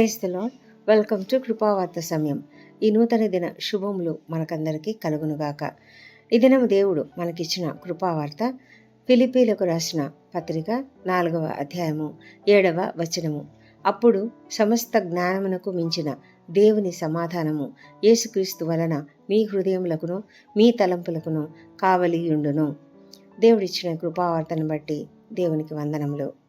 క్రైస్తలో welcome to కృపావార్త సమయం. ఈ నూతన దిన శుభములు మనకందరికీ కలుగునుగాక. ఈ దినం దేవుడు మనకిచ్చిన కృపావార్త ఫిలిపీలకు రాసిన పత్రిక నాలుగవ అధ్యాయము ఏడవ వచనము. అప్పుడు సమస్త జ్ఞానమునకు మించిన దేవుని సమాధానము యేసుక్రీస్తు వలన మీ హృదయములకును మీ తలంపులకును కావలియుండును. దేవుడిచ్చిన కృపావార్తను బట్టి దేవునికి వందనములు.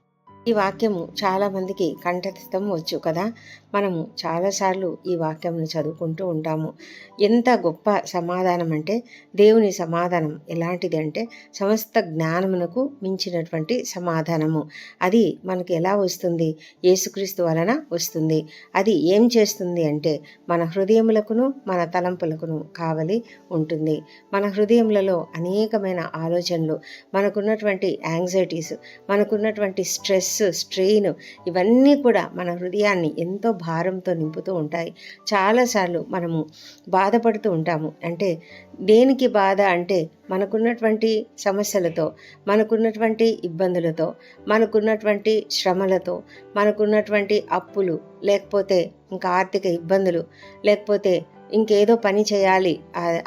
ఈ వాక్యము చాలామందికి కంఠస్థం వచ్చు కదా? మనము చాలాసార్లు ఈ వాక్యంను చదువుకుంటూ ఉంటాము. ఎంత గొప్ప సమాధానం అంటే దేవుని సమాధానం ఎలాంటిది అంటే సమస్త జ్ఞానమునకు మించినటువంటి సమాధానము. అది మనకు ఎలా వస్తుంది? యేసుక్రీస్తు వలన వస్తుంది. అది ఏం చేస్తుంది అంటే మన హృదయములకును మన తలంపులకును కావలి ఉంటుంది. మన హృదయములలో అనేకమైన ఆలోచనలు మనకున్నటువంటి యాంగ్జైటీస్ మనకున్నటువంటి స్ట్రెస్ స్ట్రెయిన్ ఇవన్నీ కూడా మన హృదయాన్ని ఎంతో భారంతో నింపుతూ ఉంటాయి. చాలాసార్లు మనము బాధపడుతూ ఉంటాము. అంటే దేనికి బాధ అంటే మనకున్నటువంటి సమస్యలతో మనకున్నటువంటి ఇబ్బందులతో మనకున్నటువంటి శ్రమలతో మనకున్నటువంటి అప్పులు లేకపోతే ఇంకా ఆర్థిక ఇబ్బందులు లేకపోతే ఇంకేదో పని చేయాలి.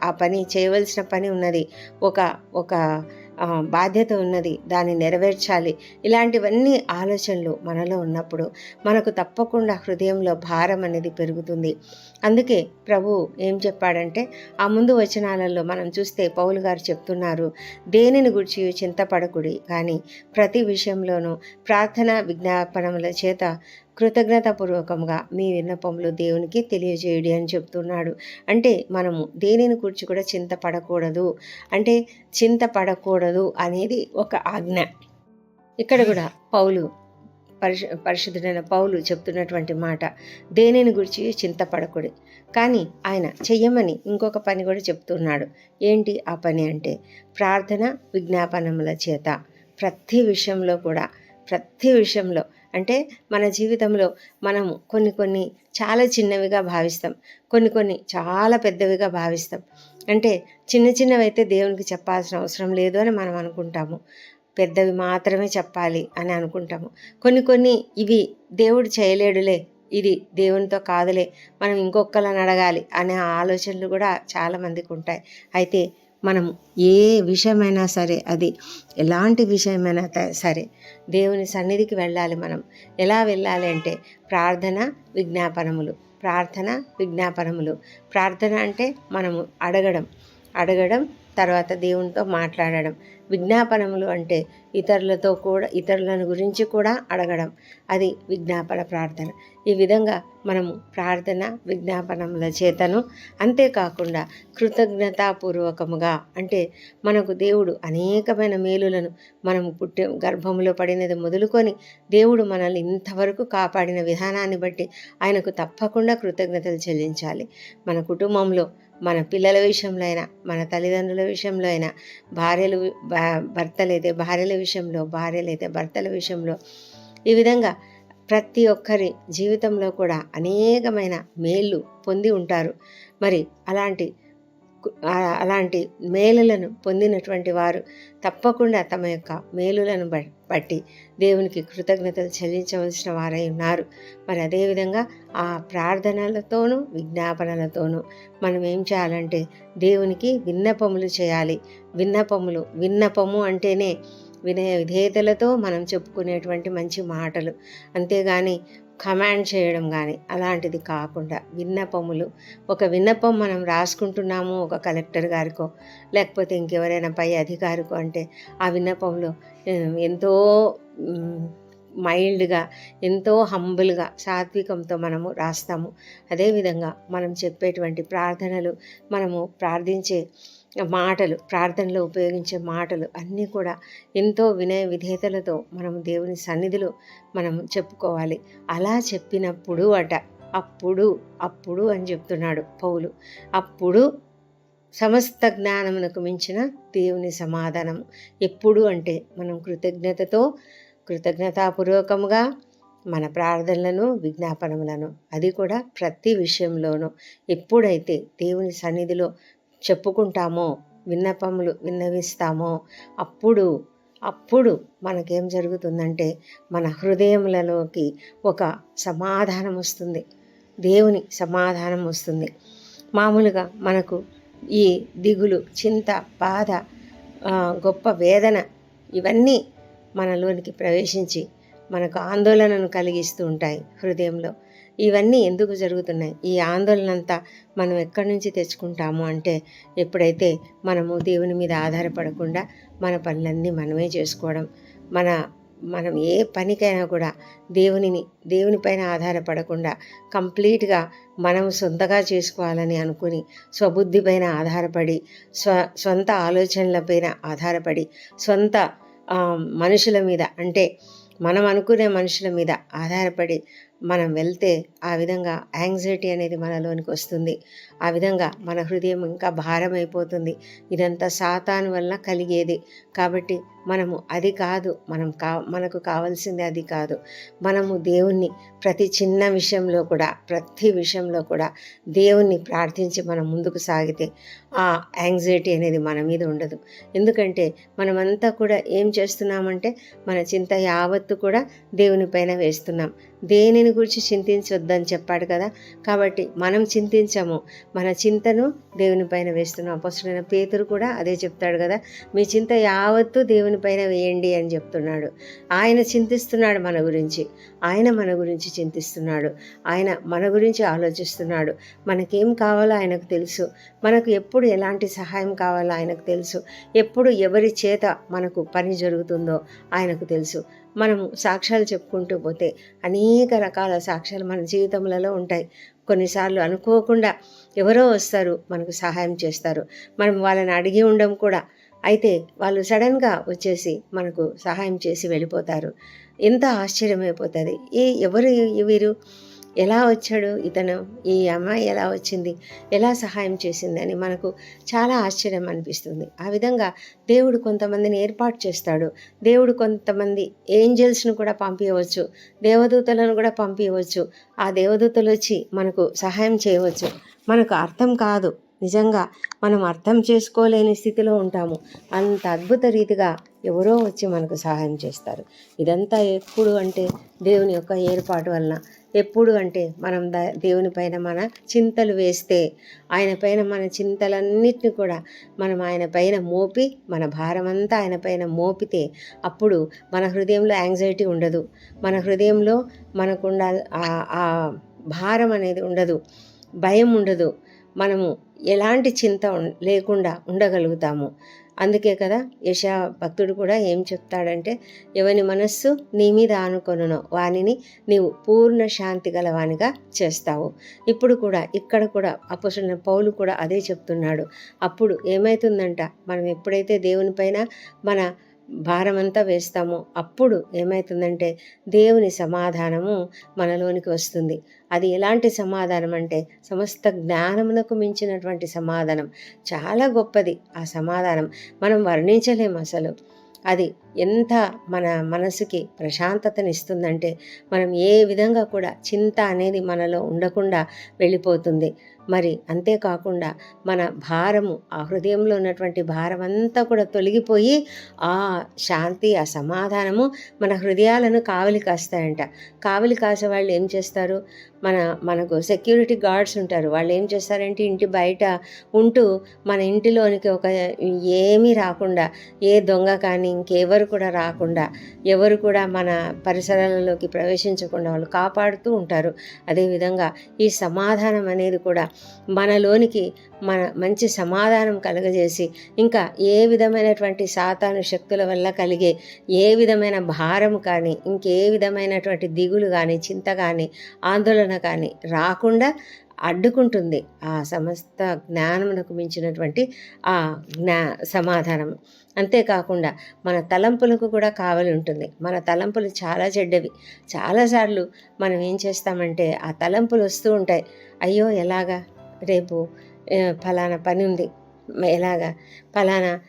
ఆ పని చేయవలసిన పని ఉన్నది. ఒక ఒక బాధ్యత ఉన్నది దాన్ని నెరవేర్చాలి. ఇలాంటివన్నీ ఆలోచనలు మనలో ఉన్నప్పుడు మనకు తప్పకుండా హృదయంలో భారం అనేది పెరుగుతుంది. అందుకే ప్రభు ఏం చెప్పాడంటే ఆ ముందు వచనాలలో మనం చూస్తే పౌలు గారు చెప్తున్నారు దేనిని గురించి చింతపడకుడి? కానీ ప్రతి విషయంలోనూ ప్రార్థన విజ్ఞాపనముల చేత కృతజ్ఞతాపూర్వకంగా మీ విన్నపములు దేవునికి తెలియజేయడి అని చెప్తున్నాడు. అంటే మనము దేనిని గురించి కూడా చింతపడకూడదు. అంటే చింతపడకూడదు అనేది ఒక ఆజ్ఞ. ఇక్కడ కూడా పౌలు పరిశు పరిశుద్ధుడైన పౌలు చెప్తున్నటువంటి మాట. దేనిని గురించి చింతపడకూడదు. కానీ ఆయన చెయ్యమని ఇంకొక పని కూడా చెప్తున్నాడు. ఏంటి ఆ పని అంటే ప్రార్థన విజ్ఞాపనముల చేత. ప్రతి విషయంలో కూడా ప్రతి విషయంలో అంటే మన జీవితంలో మనము కొన్ని కొన్ని చాలా చిన్నవిగా భావిస్తాం. కొన్ని కొన్ని చాలా పెద్దవిగా భావిస్తాం. అంటే చిన్న చిన్నవి అయితే దేవునికి చెప్పాల్సిన అవసరం లేదు అని మనం అనుకుంటాము. పెద్దవి మాత్రమే చెప్పాలి అని అనుకుంటాము. కొన్ని కొన్ని ఇవి దేవుడు చేయలేడులే ఇది దేవునితో కాదులే మనం ఇంకొకళ్ళని అడగాలి అనే ఆలోచనలు కూడా చాలామందికి ఉంటాయి. అయితే మనం ఏ విషయమైనా సరే అది ఎలాంటి విషయమైనా సరే దేవుని సన్నిధికి వెళ్ళాలి మనం. ఎలా వెళ్ళాలి అంటే ప్రార్థన విజ్ఞాపనములు. ప్రార్థన విజ్ఞాపనములు. ప్రార్థన అంటే మనము అడగడం. అడగడం తర్వాత దేవునితో మాట్లాడడం. విజ్ఞాపనములు అంటే ఇతరులతో కూడా ఇతరులను గురించి కూడా అడగడం. అది విజ్ఞాపన ప్రార్థన. ఈ విధంగా మనము ప్రార్థన విజ్ఞాపనముల చేతను అంతేకాకుండా కృతజ్ఞతాపూర్వకముగా అంటే మనకు దేవుడు అనేకమైన మేలులను మనము పుట్టే గర్భంలో పడినది మొదలుకొని దేవుడు మనల్ని ఇంతవరకు కాపాడిన విధానాన్ని బట్టి ఆయనకు తప్పకుండా కృతజ్ఞతలు చెల్లించాలి. మన కుటుంబంలో మన పిల్లల విషయంలో అయినా మన తల్లిదండ్రుల విషయంలో అయినా భార్యలు భర్తలైతే భార్యల విషయంలో భార్యలైతే భర్తల విషయంలో ఈ విధంగా ప్రతి ఒక్కరి జీవితంలో కూడా అనేకమైన మేళ్ళు పొంది ఉంటారు. మరి అలాంటి అలాంటి మేలులను పొందినటువంటి వారు తప్పకుండా తమ యొక్క మేలులను బట్టి దేవునికి కృతజ్ఞతలు చెల్లించవలసిన వారై ఉన్నారు. మరి అదేవిధంగా ఆ ప్రార్థనలతోనూ విజ్ఞాపనలతోనూ మనం ఏం చేయాలంటే దేవునికి విన్నపములు చేయాలి. విన్నపములు విన్నపము అంటేనే వినయ విధేయతలతో మనం చెప్పుకునేటువంటి మంచి మాటలు. అంతేగాని కమాండ్ చేయడం కానీ అలాంటిది కాకుండా విన్నపములు. ఒక విన్నపం మనం రాసుకుంటున్నాము ఒక కలెక్టర్ గారికో లేకపోతే ఇంకెవరైనా పై అధికారికో అంటే ఆ విన్నపంలో ఎంతో మైల్డ్గా ఎంతో హంబుల్గా సాత్వికంతో మనము రాస్తాము. అదేవిధంగా మనం చెప్పేటువంటి ప్రార్థనలు మనము ప్రార్థించే మాటలు ప్రార్థనలో ఉపయోగించే మాటలు అన్నీ కూడా ఎంతో వినయ విధేయతలతో మనం దేవుని సన్నిధిలో మనం చెప్పుకోవాలి. అలా చెప్పినప్పుడు అట అప్పుడు అప్పుడు అని చెప్తున్నాడు పౌలు. అప్పుడు సమస్త జ్ఞానమునకు మించిన దేవుని సమాధానం. ఎప్పుడు అంటే మనం కృతజ్ఞతతో కృతజ్ఞతాపూర్వకముగా మన ప్రార్థనలను విజ్ఞాపనములను అది కూడా ప్రతి విషయంలోనూ. ఎప్పుడైతే దేవుని సన్నిధిలో చెప్పుకుంటామో విన్నపములు విన్నవిస్తామో అప్పుడు అప్పుడు మనకేం జరుగుతుందంటే మన హృదయములలోకి ఒక సమాధానం వస్తుంది. దేవుని సమాధానం వస్తుంది. మామూలుగా మనకు ఈ దిగులు చింత బాధ గొప్ప వేదన ఇవన్నీ మనలోనికి ప్రవేశించి మనకు ఆందోళనను కలిగిస్తూ ఉంటాయి హృదయంలో. ఇవన్నీ ఎందుకు జరుగుతున్నాయి? ఈ ఆందోళన అంతా మనం ఎక్కడి నుంచి తెచ్చుకుంటాము? అంటే ఎప్పుడైతే మనము దేవుని మీద ఆధారపడకుండా మన పనులన్నీ మనమే చేసుకోవడం మన మనం ఏ పనికైనా కూడా దేవునిని దేవునిపైన ఆధారపడకుండా కంప్లీట్గా మనం సొంతగా చేసుకోవాలని అనుకుని స్వబుద్ధి పైన ఆధారపడి స్వ సొంత ఆలోచనలపైన ఆధారపడి సొంత మనుషుల మీద అంటే మనం అనుకునే మనుషుల మీద ఆధారపడి మనం వెళ్తే ఆ విధంగా యాంగ్జైటీ అనేది మనలోనికి వస్తుంది. ఆ విధంగా మన హృదయం ఇంకా భారం అయిపోతుంది ఇదంతా సాతాను వల్ల కలిగేది. కాబట్టి మనము అది కాదు మనం కా మనకు కావాల్సింది అది కాదు. మనము దేవుణ్ణి ప్రతి చిన్న విషయంలో కూడా ప్రతి విషయంలో కూడా దేవుణ్ణి ప్రార్థించి మనం ముందుకు సాగితే ఆ యాంగ్జైటీ అనేది మన మీద ఉండదు. ఎందుకంటే మనమంతా కూడా ఏం చేస్తున్నామంటే మన చింత యావత్తు కూడా దేవుని పైన వేస్తున్నాం. దేనిని గురించి చింతించొద్దని చెప్పాడు కదా. కాబట్టి మనం చింతించము. మన చింతను దేవుని పైన వేస్తున్నాం. అపస్తుడైన పేతురు కూడా అదే చెప్తాడు కదా. మీ చింత యావత్తు దేవుని పైన వేయండి అని చెప్తున్నాడు. ఆయన చింతిస్తున్నాడు మన గురించి. ఆయన మన గురించి చింతిస్తున్నాడు. ఆయన మన గురించి ఆలోచిస్తున్నాడు. మనకేం కావాలో ఆయనకు తెలుసు. మనకు ఎప్పుడు ఎలాంటి సహాయం కావాలో ఆయనకు తెలుసు. ఎప్పుడు ఎవరి చేత మనకు పని జరుగుతుందో ఆయనకు తెలుసు. మనము సాక్ష్యాలు చెప్పుకుంటూ పోతే అనేక రకాల సాక్ష్యాలు మన జీవితంలో ఉంటాయి. కొన్నిసార్లు అనుకోకుండా ఎవరో వస్తారు మనకు సహాయం చేస్తారు. మనం వాళ్ళని అడిగి ఉండం కూడా. అయితే వాళ్ళు సడన్గా వచ్చేసి మనకు సహాయం చేసి వెళ్ళిపోతారు. ఎంత ఆశ్చర్యమైపోతుంది. ఏ ఎవరు వీరు? ఎలా వచ్చాడు ఇతను? ఈ అమ్మాయి ఎలా వచ్చింది? ఎలా సహాయం చేసింది అని మనకు చాలా ఆశ్చర్యం అనిపిస్తుంది. ఆ విధంగా దేవుడు కొంతమందిని ఏర్పాటు చేస్తాడు. దేవుడు కొంతమంది ఏంజల్స్ను కూడా పంపించవచ్చు దేవదూతలను కూడా పంపించవచ్చు ఆ దేవదూతలు వచ్చి మనకు సహాయం చేయవచ్చు. మనకు అర్థం కాదు. నిజంగా మనం అర్థం చేసుకోలేని స్థితిలో ఉంటాము. అంత అద్భుత రీతిగా ఎవరో వచ్చి మనకు సహాయం చేస్తారు. ఇదంతా ఎప్పుడు అంటే దేవుని యొక్క ఏర్పాటు వలన ఎప్పుడు అంటే మనం ద దేవుని పైన మన చింతలు వేస్తే ఆయన పైన మన చింతలన్నిటిని కూడా మనం ఆయన పైన మోపి మన భారమంతా ఆయన పైన మోపితే అప్పుడు మన హృదయంలో యాంగ్జైటీ ఉండదు. మన హృదయంలో మనకు ఆ భారం అనేది ఉండదు. భయం ఉండదు. మనము ఎలాంటి చింత లేకుండా ఉండగలుగుతాము. అందుకే కదా యశా భక్తుడు కూడా ఏం చెప్తాడంటే ఎవని మనస్సు నీ మీద ఆనుకొనునో వానిని నీవు పూర్ణ శాంతి గలవానిగా చేస్తావు. ఇప్పుడు కూడా ఇక్కడ కూడా అపోసిన పౌలు కూడా అదే చెప్తున్నాడు. అప్పుడు ఏమవుతుందంట మనం ఎప్పుడైతే దేవుని పైన మన భారమంతా వేస్తామో అప్పుడు ఏమవుతుందంటే దేవుని సమాధానము మనలోనికి వస్తుంది. అది ఎలాంటి సమాధానం అంటే సమస్త జ్ఞానమునకు మించినటువంటి సమాధానం. చాలా గొప్పది ఆ సమాధానం. మనం వర్ణించలేము అసలు. అది ఎంత మన మనసుకి ప్రశాంతతనిస్తుందంటే మనం ఏ విధంగా కూడా చింత అనేది మనలో ఉండకుండా వెళ్ళిపోతుంది. మరి అంతేకాకుండా మన భారము ఆ హృదయంలో ఉన్నటువంటి భారం అంతా కూడా తొలగిపోయి ఆ శాంతి ఆ సమాధానము మన హృదయాలను కావలి కాస్తాయంట. కావలి కాసే వాళ్ళు ఏం చేస్తారు? మన మనకు సెక్యూరిటీ గార్డ్స్ ఉంటారు. వాళ్ళు ఏం చేస్తారంటే ఇంటి బయట ఉంటూ మన ఇంటిలోనికి ఒక ఏమీ రాకుండా ఏ దొంగ కానీ ఇంకెవరు కూడా రాకుండా ఎవరు కూడా మన పరిసరాలలోకి ప్రవేశించకుండా వాళ్ళు కాపాడుతూ ఉంటారు. అదేవిధంగా ఈ సమాధానం అనేది కూడా మనలోనికి మన మంచి సమాధానం కలుగజేసి ఇంకా ఏ విధమైనటువంటి సాతాను శక్తుల వల్ల కలిగే ఏ విధమైన భారం కానీ ఇంకే విధమైనటువంటి దిగులు కానీ చింత కానీ ఆందోళన కానీ రాకుండా అడ్డుకుంటుంది ఆ సమస్త జ్ఞానమునకు మించినటువంటి ఆ జ్ఞా సమాధానం. అంతేకాకుండా మన తలంపులకు కూడా కావలి ఉంటుంది. మన తలంపులు చాలా చెడ్డవి. చాలాసార్లు మనం ఏం చేస్తామంటే ఆ తలంపులు వస్తూ ఉంటాయి. అయ్యో ఎలాగా? రేపు ఫలానా పని ఉంది. ఎలాగా? ఫలానా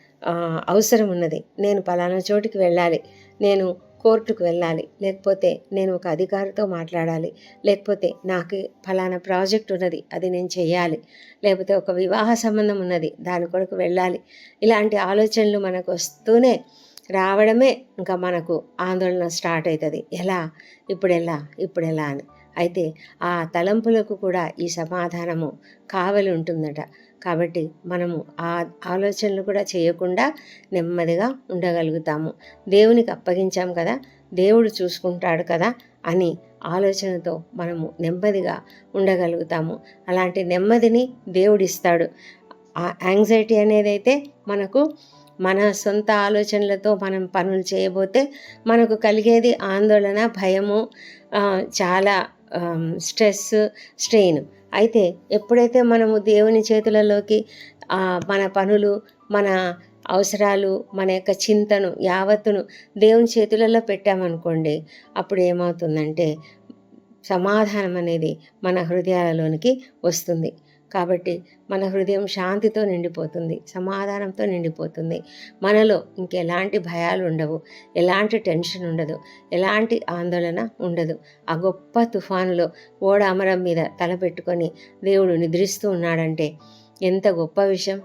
అవసరం ఉన్నది. నేను ఫలానా చోటికి వెళ్ళాలి. నేను కోర్టుకు వెళ్ళాలి. లేకపోతే నేను ఒక అధికారితో మాట్లాడాలి. లేకపోతే నాకు ఫలానా ప్రాజెక్ట్ ఉన్నది. అది నేను చేయాలి. లేకపోతే ఒక వివాహ సంబంధం ఉన్నది. దాని కొరకు వెళ్ళాలి. ఇలాంటి ఆలోచనలు మనకు వస్తూనే రావడమే ఇంకా మనకు ఆందోళన స్టార్ట్ అవుతుంది ఎలా? ఇప్పుడు ఎలా ఇప్పుడు ఎలా అని. అయితే ఆ తలంపులకు కూడా ఈ సమాధానము కావలి ఉంటుందట. కాబట్టి మనము ఆ ఆలోచనలు కూడా చేయకుండా నెమ్మదిగా ఉండగలుగుతాము. దేవునికి అప్పగించాం కదా దేవుడు చూసుకుంటాడు కదా అని ఆలోచనతో మనము నెమ్మదిగా ఉండగలుగుతాము. అలాంటి నెమ్మదిని దేవుడిస్తాడు. ఆ యాంగ్జైటీ అనేది అయితే మనకు మన సొంత ఆలోచనలతో మనం పనులు చేయబోతే మనకు కలిగేది ఆందోళన భయము చాలా స్ట్రెస్ స్ట్రెయిన్. అయితే ఎప్పుడైతే మనము దేవుని చేతులలోకి మన పనులు మన అవసరాలు మన యొక్క చింతను యావత్తును దేవుని చేతులలో పెట్టామనుకోండి అప్పుడు ఏమవుతుందంటే సమాధానం అనేది మన హృదయాలలోనికి వస్తుంది. కాబట్టి మన హృదయం శాంతితో నిండిపోతుంది సమాధానంతో నిండిపోతుంది. మనలో ఇంకెలాంటి భయాలు ఉండవు ఎలాంటి టెన్షన్ ఉండదు ఎలాంటి ఆందోళన ఉండదు. ఆ గొప్ప తుఫానులో ఓడ అమరం మీద తలపెట్టుకొని దేవుడు నిద్రిస్తూ ఉన్నాడంటే ఎంత గొప్ప విషయం.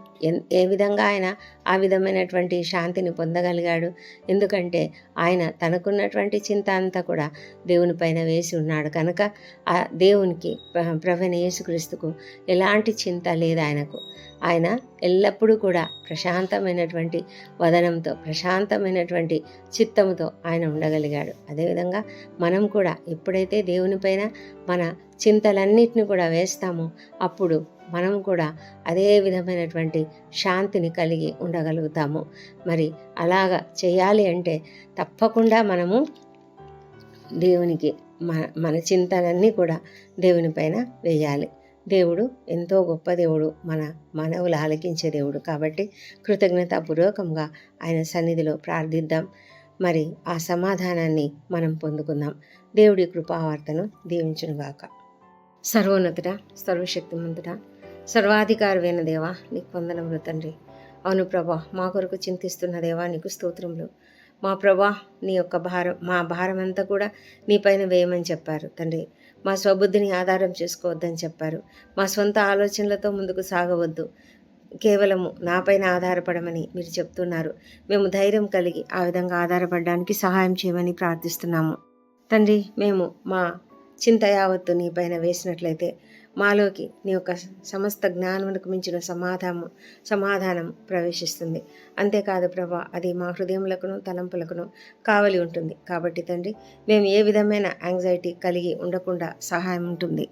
ఏ విధంగా ఆయన ఆ విధమైనటువంటి శాంతిని పొందగలిగాడు. ఎందుకంటే ఆయన తనకున్నటువంటి చింత అంతా కూడా దేవుని పైన వేసి ఉన్నాడు. కనుక ఆ దేవునికి ప్రవీణ యేసుక్రీస్తుకు ఎలాంటి చింత లేదు ఆయనకు. ఆయన ఎల్లప్పుడూ కూడా ప్రశాంతమైనటువంటి వదనంతో ప్రశాంతమైనటువంటి చిత్తముతో ఆయన ఉండగలిగాడు. అదేవిధంగా మనం కూడా ఎప్పుడైతే దేవునిపైన మన చింతలన్నిటిని కూడా వేస్తామో అప్పుడు మనం కూడా అదే విధమైనటువంటి శాంతిని కలిగి ఉండగలుగుతాము. మరి అలాగా చేయాలి అంటే తప్పకుండా మనము దేవునికి మన మన చింతలన్నీ కూడా దేవుని పైన వేయాలి. దేవుడు ఎంతో గొప్ప దేవుడు మన మనవులు ఆలకించే దేవుడు కాబట్టి కృతజ్ఞతాపూర్వకంగా ఆయన సన్నిధిలో ప్రార్థిద్దాం. మరి ఆ సమాధానాన్ని మనం పొందుకుందాం. దేవుడి కృపావార్తను దీవించునుగాక. సర్వోన్నతుడ సర్వశక్తిమంతుడ సర్వాధికారమైన దేవా నీకు వందనములు తండ్రి. అవును ప్రభా మా కొరకు చింతిస్తున్న దేవా నీకు స్తోత్రములు. మా ప్రభా నీ యొక్క భారం మా భారం అంతా కూడా నీ పైన వేయమని చెప్పారు తండ్రి. మా స్వబుద్ధిని ఆధారం చేసుకోవద్దని చెప్పారు. మా సొంత ఆలోచనలతో ముందుకు సాగవద్దు. కేవలము నాపైన ఆధారపడమని మీరు చెప్తున్నారు. మేము ధైర్యం కలిగి ఆ విధంగా ఆధారపడడానికి సహాయం చేయమని ప్రార్థిస్తున్నాము. తండ్రి మేము మా చింత యావత్తు నీ పైన వేసినట్లయితే మాలోకి నీ యొక్క సమస్త జ్ఞానమునకు మించిన సమాధానము సమాధానం ప్రవేశిస్తుంది. అంతేకాదు ప్రభా అది మా హృదయములకును తలంపులకును కావలి ఉంటుంది. కాబట్టి తండ్రి మేము ఏ విధమైన యాంగ్జైటీ కలిగి ఉండకుండా సహాయం ఉంటుంది.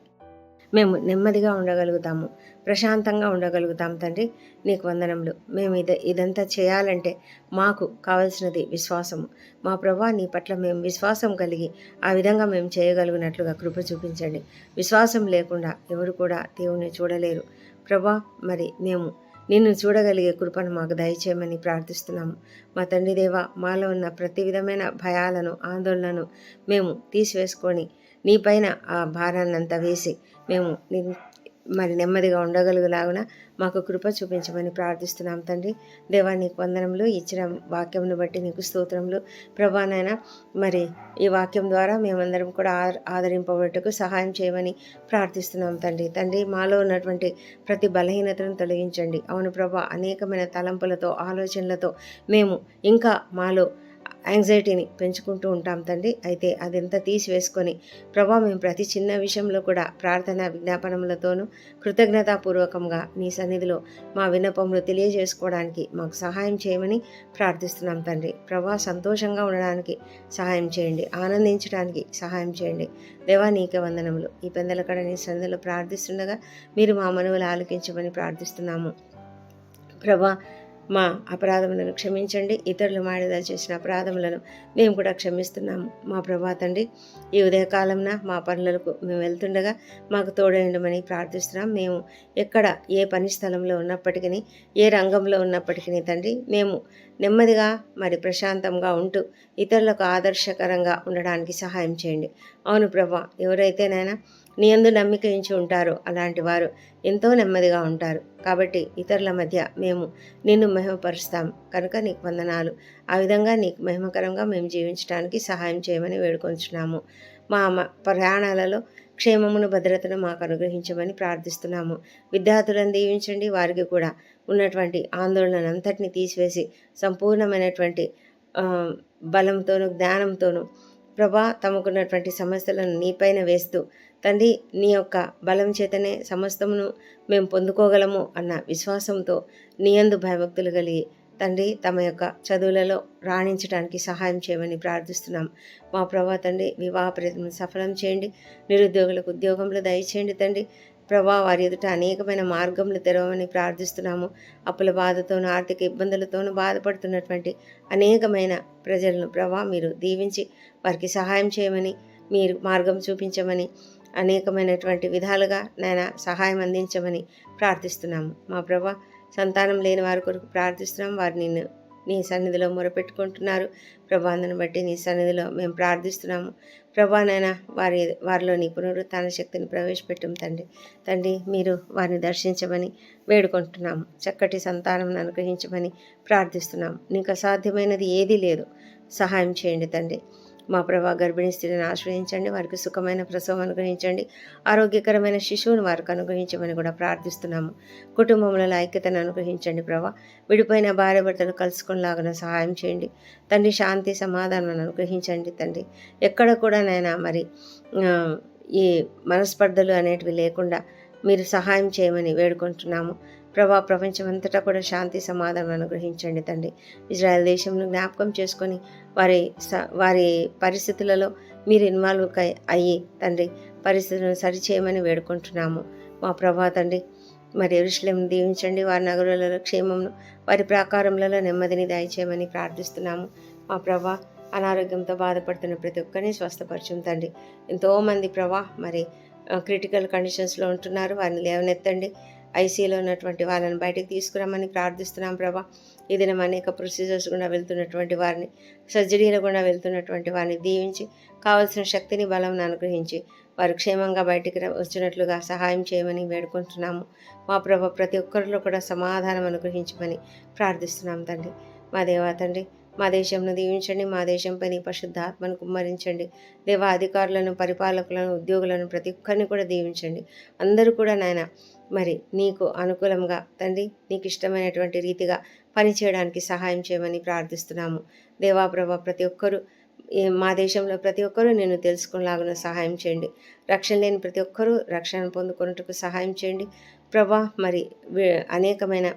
మేము నెమ్మదిగా ఉండగలుగుతాము ప్రశాంతంగా ఉండగలుగుతాం తండ్రి నీకు వందనములు. మేము ఇద ఇదంతా చేయాలంటే మాకు కావలసినది విశ్వాసము. మా ప్రభా నీ పట్ల మేము విశ్వాసం కలిగి ఆ విధంగా మేము చేయగలిగినట్లుగా కృప చూపించండి. విశ్వాసం లేకుండా ఎవరు కూడా దేవుణ్ణి చూడలేరు. ప్రభా మరి మేము నిన్ను చూడగలిగే కృపను మాకు దయచేయమని ప్రార్థిస్తున్నాము. మా తండ్రి దేవ మాలో ఉన్న ప్రతి విధమైన భయాలను ఆందోళనను మేము తీసివేసుకొని నీపైన ఆ భారాన్నంతా వేసి మేము మరి నెమ్మదిగా ఉండగలుగులాగున మాకు కృప చూపించమని ప్రార్థిస్తున్నాం తండ్రి. దేవా నీకు వందనములు. ఇచ్చిన వాక్యంను బట్టి నీకు స్తోత్రములు. ప్రభానైనా మరి ఈ వాక్యం ద్వారా మేమందరం కూడా ఆ- ఆదరింపబట్టుకు సహాయం చేయమని ప్రార్థిస్తున్నాం తండ్రి. తండ్రి మాలో ఉన్నటువంటి ప్రతి బలహీనతను తొలగించండి. అవును ప్రభా అనేకమైన తలంపులతో ఆలోచనలతో మేము ఇంకా మాలో యాంగ్జైటీని పెంచుకుంటూ ఉంటాం తండ్రి. అయితే అదంతా తీసివేసుకొని ప్రభా మేము ప్రతి చిన్న విషయంలో కూడా ప్రార్థన విజ్ఞాపనములతోనూ కృతజ్ఞతాపూర్వకంగా నీ సన్నిధిలో మా విన్నపములు తెలియజేసుకోవడానికి మాకు సహాయం చేయమని ప్రార్థిస్తున్నాం తండ్రి. ప్రభా సంతోషంగా ఉండడానికి సహాయం చేయండి. ఆనందించడానికి సహాయం చేయండి. దేవా నీకే వందనములు. ఈ పెందలకడ నీ సన్నిధిలో ప్రార్థిస్తుండగా మీరు మా మనవులు ఆలకించమని ప్రార్థిస్తున్నాము. ప్రభా మా అపరాధములను క్షమించండి. ఇతరులు మాడిదా చేసిన అపరాధములను మేము కూడా క్షమిస్తున్నాము. మా ప్రభా తండ్రి ఈ ఉదయకాలంన మా పనులకు మేము వెళ్తుండగా మాకు తోడయండమని ప్రార్థిస్తున్నాం. మేము ఎక్కడ ఏ పని స్థలంలో ఉన్నప్పటికీ ఏ రంగంలో ఉన్నప్పటికీ తండ్రి మేము నెమ్మదిగా మరి ప్రశాంతంగా ఉంటూ ఇతరులకు ఆదర్శకరంగా ఉండడానికి సహాయం చేయండి. అవును ప్రభా ఎవరైతేనైనా నీ అందు నమ్మిక ఉంచి ఉంటారో అలాంటి వారు ఎంతో నెమ్మదిగా ఉంటారు. కాబట్టి ఇతరుల మధ్య మేము నిన్ను మహిమపరుస్తాం. కనుక నీకు వందనాలు. ఆ విధంగా నీకు మహిమకరంగా మేము జీవించడానికి సహాయం చేయమని వేడుకొంచున్నాము. మా ప్రయాణాలలో క్షేమమును భద్రతను మాకు అనుగ్రహించమని ప్రార్థిస్తున్నాము. విద్యార్థులను దీవించండి. వారికి కూడా ఉన్నటువంటి ఆందోళన అంతటిని తీసివేసి సంపూర్ణమైనటువంటి బలంతోనూ జ్ఞానంతోనూ ప్రభా తమకున్నటువంటి సమస్యలను నీపైన వేస్తూ తండ్రి నీ యొక్క బలం చేతనే సమస్తమును మేము పొందుకోగలము అన్న విశ్వాసంతో నీయందు భయభక్తులు కలిగి తండ్రి తమ యొక్క చదువులలో రాణించడానికి సహాయం చేయమని ప్రార్థిస్తున్నాం. మా ప్రభా తండ్రి వివాహ ప్రయత్నం సఫలం చేయండి. నిరుద్యోగులకు ఉద్యోగంలో దయచేయండి తండ్రి. ప్రభా వారి ఎదుట అనేకమైన మార్గములు తెరవమని ప్రార్థిస్తున్నాము. అప్పుల బాధతోనూ ఆర్థిక ఇబ్బందులతోనూ బాధపడుతున్నటువంటి అనేకమైన ప్రజలను ప్రభా మీరు దీవించి వారికి సహాయం చేయమని మీరు మార్గం చూపించమని అనేకమైనటువంటి విధాలుగా నాయన సహాయం అందించమని ప్రార్థిస్తున్నాము. మా ప్రభా సంతానం లేని వారి కొరకు ప్రార్థిస్తున్నాం. వారు నిన్ను నీ సన్నిధిలో మొరపెట్టుకుంటున్నారు. ప్రభాందను బట్టి నీ సన్నిధిలో మేము ప్రార్థిస్తున్నాము. ప్రభానైనా వారి వారిలో నీ పునరుత్న శక్తిని ప్రవేశపెట్టం తండ్రి. తండ్రి మీరు వారిని దర్శించమని వేడుకుంటున్నాము. చక్కటి సంతానం అనుగ్రహించమని ప్రార్థిస్తున్నాము. నీకు అసాధ్యమైనది ఏదీ లేదు. సహాయం చేయండి తండ్రి. మా ప్రభా గర్భిణీ స్త్రీని ఆశ్రయించండి వారికి సుఖమైన ప్రసవం అనుగ్రహించండి ఆరోగ్యకరమైన శిశువును వారికి అనుగ్రహించమని కూడా ప్రార్థిస్తున్నాము. కుటుంబంలో ఐక్యతను అనుగ్రహించండి ప్రభా. విడిపోయిన భార్య భర్తలు కలుసుకునేలాగా సహాయం చేయండి. తండ్రి శాంతి సమాధానం అనుగ్రహించండి తండ్రి. ఎక్కడ కూడా నైనా మరి ఈ మనస్పర్ధలు అనేటివి లేకుండా మీరు సహాయం చేయమని వేడుకుంటున్నాము. ప్రభా ప్రపంచమంతటా కూడా శాంతి సమాధానం అనుగ్రహించండి తండ్రి. ఇజ్రాయెల్ దేశంను జ్ఞాపకం చేసుకొని వారి స వారి పరిస్థితులలో మీరు ఇన్వాల్వ్ కై- అయ్యి తండ్రి పరిస్థితులను సరిచేయమని వేడుకుంటున్నాము. మా ప్రభా తండ్రి మరి ఎరుషులేం దీవించండి. వారి నగరులలో క్షేమంను వారి ప్రాకారములలో నెమ్మదిని దయచేయమని ప్రార్థిస్తున్నాము. మా ప్రభా అనారోగ్యంతో బాధపడుతున్న ప్రతి ఒక్కరిని స్వస్థపరచం తండ్రి. ఎంతోమంది ప్రభా మరి క్రిటికల్ కండిషన్స్లో ఉంటున్నారు. వారిని లేవనెత్తండి. ఐసీలో ఉన్నటువంటి వాళ్ళని బయటికి తీసుకురామని ప్రార్థిస్తున్నాం ప్రభా. ఈ దినం అనేక ప్రొసీజర్స్ గుండా వెళ్తున్నటువంటి వారిని సర్జరీల గుండా వెళ్తున్నటువంటి వారిని దీవించి కావలసిన శక్తిని బలం అనుగ్రహించి వారు క్షేమంగా బయటికి వచ్చినట్లుగా సహాయం చేయమని వేడుకుంటున్నాము. మా ప్రభ ప్రతి ఒక్కరిలో కూడా సమాధానం అనుగ్రహించమని ప్రార్థిస్తున్నాం తండ్రి. మా దేవా తండ్రి మా దేశంను దీవించండి మా దేశంపై నీ పరిశుద్ధాత్మను కుమ్మరించండి. దేవా అధికారులను పరిపాలకులను ఉద్యోగులను ప్రతి ఒక్కరిని కూడా దీవించండి. అందరూ కూడా నాయన మరి నీకు అనుకూలంగా తండ్రి నీకు ఇష్టమైనటువంటి రీతిగా పనిచేయడానికి సహాయం చేయమని ప్రార్థిస్తున్నాము. దేవా ప్రభా ప్రతి ఒక్కరూ మా దేశంలో ప్రతి ఒక్కరూ నేను తెలుసుకునేలాగా సహాయం చేయండి. రక్షణ లేని ప్రతి ఒక్కరూ రక్షణ పొందుకున్నట్టుకు సహాయం చేయండి. ప్రభా మరి అనేకమైన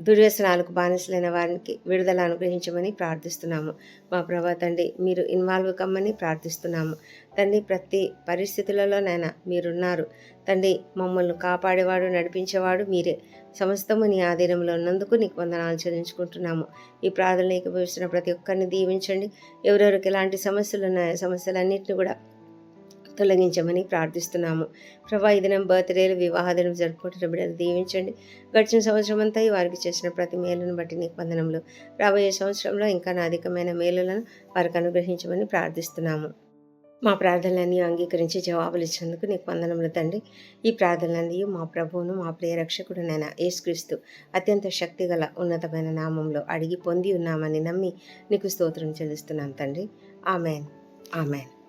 దుర్వ్యసనాలకు బానిసలైన వారికి విడుదల అనుగ్రహించమని ప్రార్థిస్తున్నాము. మా ప్రభా తండ్రి మీరు ఇన్వాల్వ్ కమ్మని ప్రార్థిస్తున్నాము. తండ్రి ప్రతి పరిస్థితులలోనైనా మీరున్నారు. తండ్రి మమ్మల్ని కాపాడేవాడు నడిపించేవాడు మీరే. సమస్తము నీ ఆధీనంలో ఉన్నందుకు నీకు వందనాలు చెల్లించుకుంటున్నాము. ఈ ప్రార్థనలు భవిస్తున్న ప్రతి ఒక్కరిని దీవించండి. ఎవరెవరికి ఎలాంటి సమస్యలు ఉన్నాయో సమస్యలన్నింటినీ కూడా తొలగించమని ప్రార్థిస్తున్నాము. ప్రభా ఈ దినం బర్త్డేలు వివాహ దినం జరుపుకుంటున్న బిడ్డలు దీవించండి. గడిచిన సంవత్సరం అంతా ఈ వారికి చేసిన ప్రతి మేలును బట్టి నీకు వందనములు. రాబోయే సంవత్సరంలో ఇంకా నా అధికమైన మేలులను వారికి అనుగ్రహించమని ప్రార్థిస్తున్నాము. మా ప్రార్థనలన్నీ అంగీకరించి జవాబులు ఇచ్చేందుకు నీకు వందనములు తండ్రి. ఈ ప్రార్థనలన్నీ మా ప్రభువును మా ప్రియ రక్షకుడునైన యేసుక్రీస్తు అత్యంత శక్తిగల ఉన్నతమైన నామంలో అడిగి పొంది ఉన్నామని నమ్మి నీకు స్తోత్రం చెల్లిస్తున్నాం తండ్రి. ఆమెన్. ఆమెన్.